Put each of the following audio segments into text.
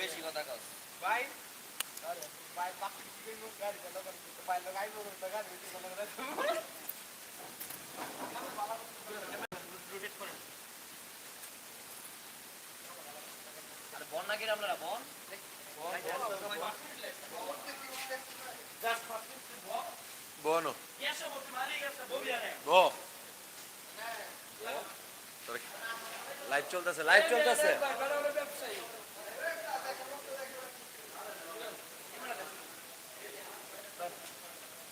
বেশি কথা কও ভাই ভাই পাখি গাড়ি চালা করে তো ভাই লাগাই বড় গাড়ি বন না কিরে আপনারা? বন? বনো লাইভ চলতেছে লাইভ চলতেছে।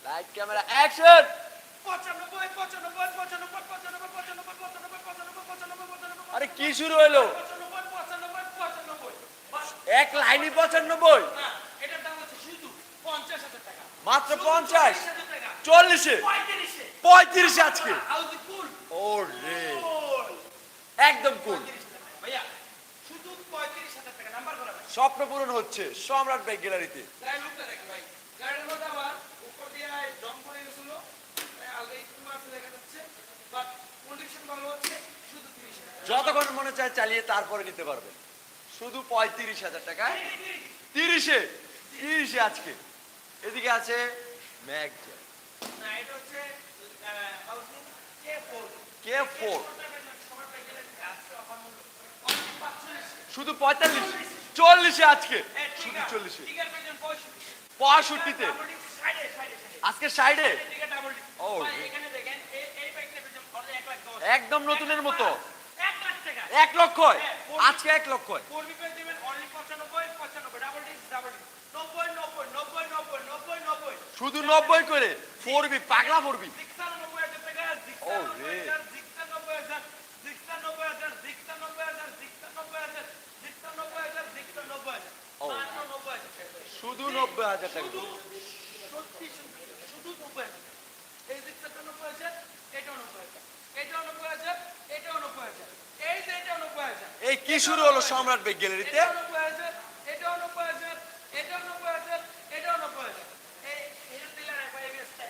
Live camera action! আরে কি শুরু হলো? এক পঁচানব্বই। মাত্র পঞ্চাশ? চল্লিশে? পঁয়ত্রিশে। আজকে? ও রে একদম কুল। স্বপ্ন পূরণ হচ্ছে সম্রাট গ্যালারিতে। ভাই গাড়ির মধ্যে আবার উপর দিয়ে জং গেছিল। আলগে একটু আছে দেখা যাচ্ছে বাট কন্ডিশন ভালো হচ্ছে। যতক্ষণ মনে চায় চালিয়ে তারপরে নিতে পারবেন শুধু পঁয়ত্রিশ হাজার টাকা তিরিশে। তিরিশে আজকে। এদিকে আছে হাউসিং কে ফোর শুধু পঁয়তাল্লিশ। চল্লিশে আজকে। শুধু চল্লিশে। পঁয়ষট্টিতে। আজকে সাইডে ও, একদম নতুনের মতো এক লক্ষ আজকে এক লক্ষ নব্বই নব্বই নব্বই নব্বই নব্বই নব্বই শুধু নব্বই করে ফোরবি পাগলা ফোরবি জিক্সানব্বই হাজার টাকা এই হলো ডিলার একবার এবিএসটা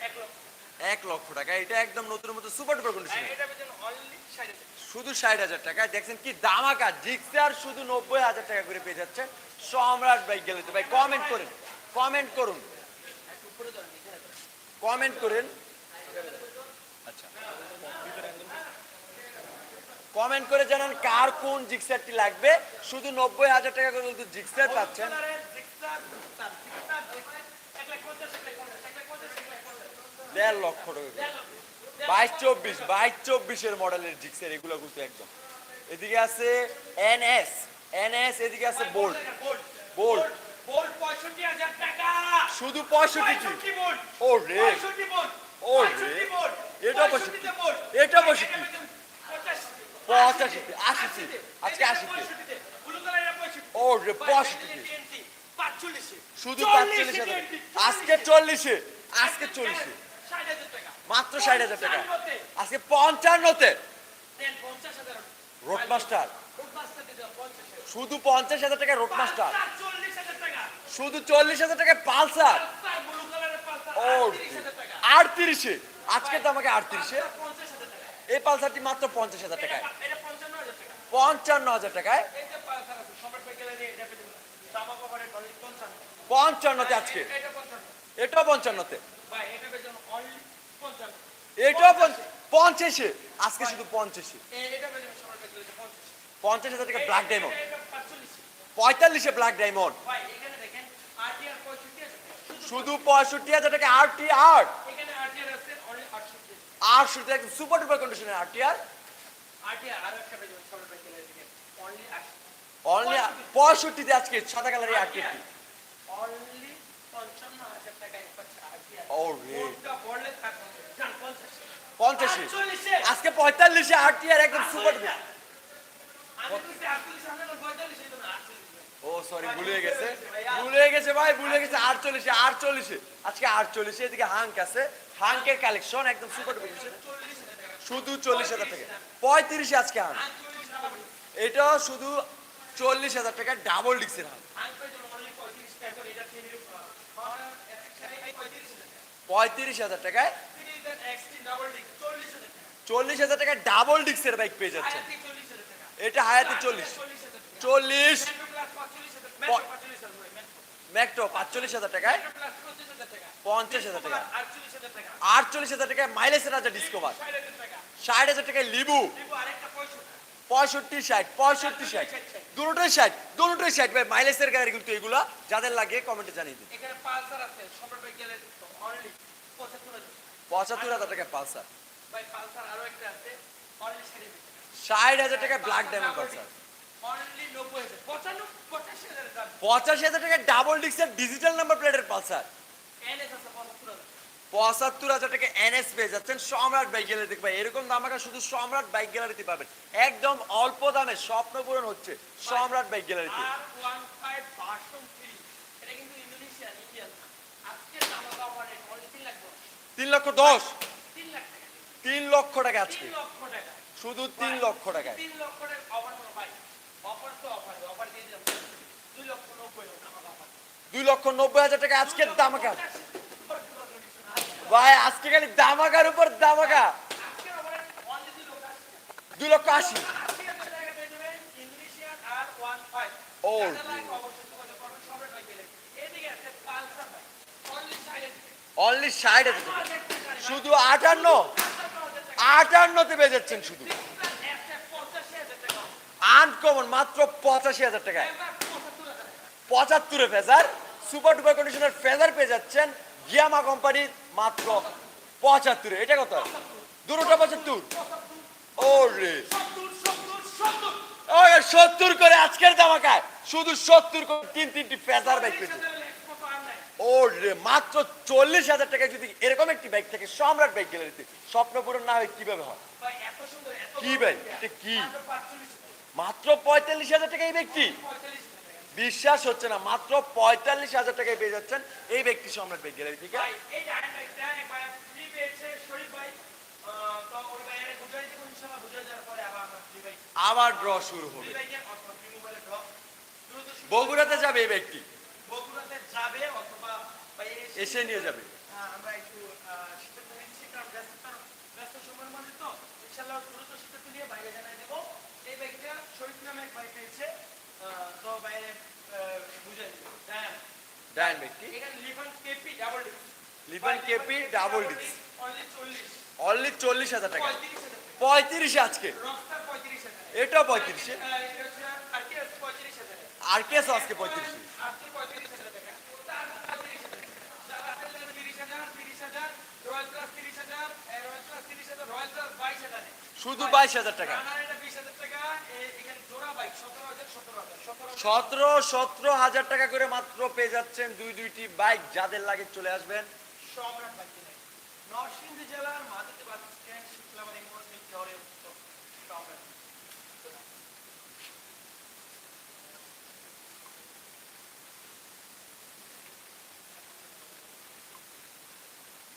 এক লক্ষ টাকা, এটা একদম নতুন মতো সুপার ডুপার কন্ডিশন শুধু ষাট হাজার টাকা। দেখছেন কি দামাকা জিক্সার শুধু নব্বই হাজার টাকা করে পেয়ে যাচ্ছে সম্রাট বাইক গ্যালারিতে ভাই কমেন্ট করেন কমেন্ট করুন। কমেন্ট করেন। কমেন্ট করে জানান কার কোন জিক্সারটি লাগবে। শুধু নব্বই হাজার টাকা করে কিন্তু জিক্সার পাচ্ছেন। দেড় লক্ষ টাকা বাইশ চব্বিশ বাইশ চব্বিশের মডেলের জিক্সার এগুলো কিন্তু একদম। এদিকে আছে এনএস এনএস এদিকে আছে বোল্ট। বোল্ট। শুধু পঁয়ষট্টি ও রে ও রে। এটা পঁয়ষট্টি। এটা পঁয়ষট্টি। পঁচাশিতে আশিতে আজকে আশিতে ও রে পঁয়ষট্টিতে TNT, পাঁচচল্লিশে শুধু আজকে চল্লিশে আজকে চল্লিশে মাত্র ষাট হাজার টাকা। আজকে পঞ্চান্নতে। দেন পঞ্চাশ হাজার। Road master. শুধু পঞ্চাশ হাজার টাকা রোড মাস্টার পালসার চল্লিশ হাজার টাকা। শুধু চল্লিশ হাজার টাকা পালসার। ও আটত্রিশ টাকা। আটত্রিশে। আজকে তো আমাকে আটত্রিশে। এই পালসারটি মাত্র পঞ্চাশ হাজার টাকায়। পঞ্চান্ন হাজার টাকায়। পঞ্চান্নতে আজকে। এটা এটাও পঞ্চান্নতে। এটাও পঞ্চ- পঞ্চাশে। আজকে শুধু পঞ্চাশে। পঞ্চাশ। হাজার টাকা ব্ল্যাক ডায়মন্ড। পঁয়তাল্লিশে ব্ল্যাক ডায়মন্ড শুধু পঁয়ষট্টি হাজার টাকা আর টি আট আরটিআর আটষট্টি আটষট্টি একদম সুপার ডুপার কন্ডিশনের আর আরটিআর আরও অনলি পঁয়ষট্টিতে আজকে সাদা কালারের আর টি অনলি পঞ্চান্ন হাজার টাকায় পাচ্ছে আরটিআর ও রে কোনটা বললে থাকবে জান পঞ্চাশ। আজকে পঁয়তাল্লিশে আর টি একদম সুপার ডুপার ও সরি ভুলে গেছে। ভুলে গেছে ভাই, ভুলে গেছে। আটচল্লিশে আটচল্লিশে। আজকে আটচল্লিশে, এদিকে হাঙ্ক আছে। হাঙ্কের কালেকশন একদম সুপার শুধু চল্লিশ হাজার টাকা। পঁয়ত্রিশে আজকে ডিস্ক এটা শুধু চল্লিশ হাজার টাকা ডাবল ডিক্সের অনলি পঁয়ত্রিশ হাজার টাকায় চল্লিশ হাজার টাকা চল্লিশ হাজার টাকা ডাবল ডিক্সের বাইক পেয়ে টাকা এটা হায়াতি চল্লিশ। চল্লিশ। ম্যাকটো পাঁচচল্লিশ হাজার টাকায়। টাকা পঞ্চাশ হাজার টাকা। আটচল্লিশ হাজার টাকা আটচল্লিশ হাজার টাকায় মাইলেজের রাজা ডিসকভার। ষাট হাজার টাকা টাকায় লিবু। পঁয়ষট্টি পঁয়ষট্টি ষাট পঁয়ষট্টি ষাট। দুটোই ষাট দুটোই ষাট। ভাই মাইলেজের গাড়ি কিন্তু এগুলা যাদের লাগে কমেন্টে জানিয়ে দিন। পঁচাত্তর হাজার। হাজার পালসার। ষাট হাজার টাকা ব্ল্যাক ডায়মন্ড পালসার। পঁচাশি দাম। হাজার টাকায় ডাবল ডিক্সের ডিজিটাল নাম্বার প্লেটের পালসার পঁচাত্তর হাজার। টাকা এনএস পেয়ে যাচ্ছেন সম্রাট বাইক গ্যালারি দেখবে এরকম দামাকা শুধু সম্রাট বাইক গ্যালারিতে পাবেন। একদম অল্প দামে স্বপ্ন পূরণ হচ্ছে সম্রাট বাইক গ্যালারিতে R one five version three এটা কিন্তু ইন্দোনেশিয়ান ইন্ডিয়ান না। আজকে দামাকা অফারে অনলি তিন লক্ষ দশ? তিন টাকা। লক্ষ টাকা আজকে। টাকা। শুধু তিন লক্ষ টাকায়। তিন লক্ষ টাকা অফার কোনো ভাই অফার তো অফার অফার দিয়ে দিলাম। দুই লক্ষ নব্বই দুই লক্ষ নব্বই হাজার টাকা আজকের দামাকা। ভাই আজকে খালি দামাকার উপর দামাকা। দুই লক্ষ আশি। ও। অনলি ষাট হাজার শুধু আটান্ন আটান্নতে পেয়ে যাচ্ছেন শুধু। আনকমন মাত্র পঁচাশি হাজার টাকায়। পঁচাত্তর ফেজার সুপার ডুপার কন্ডিশনের ফেজার পেয়ে যাচ্ছেন গিয়ামা কোম্পানির মাত্র পঁচাত্তরে। এটা কত? দুটোটা পঁচাত্তর। ও রে সত্তর করে আজকের দামাকায় শুধু সত্তর করে তিন তিনটি ফেজার বাইক পেয়েছে। ও রে মাত্র চল্লিশ হাজার টাকায় যদি এরকম একটি বাইক থাকে সম্রাট বাইক গ্যালারিতে স্বপ্ন পূরণ না হয় কীভাবে হয়? কি ভাই এটা কি? মাত্র পঁয়তাল্লিশ হাজার টাকা এই ব্যক্তি। বিশ্বাস হচ্ছে না মাত্র পঁয়তাল্লিশ হাজার টাকায় পেয়ে যাচ্ছেন এই ব্যক্তি সম্রাট বাইক গ্যালারি থেকে। ভাই ভাই ভাই। আবার ভাই। ড্র শুরু হবে। বগুড়াতে যাবে এই ব্যক্তি। ভাই এসে এসে নিয়ে যাবে। আমরা এই বাইকটা শরীফ নামে এক বাইক পেয়েছে তো বাইরে KP double disc KP double disc only only টাকা। আজকে? এটা আর কেস আজকে হাজার শুধু বাইশ হাজার টাকা। সতেরো সতেরো হাজার টাকা করে মাত্র পেয়ে যাচ্ছেন দুই, দুইটি বাইক যাদের লাগে চলে আসবেন। জেলার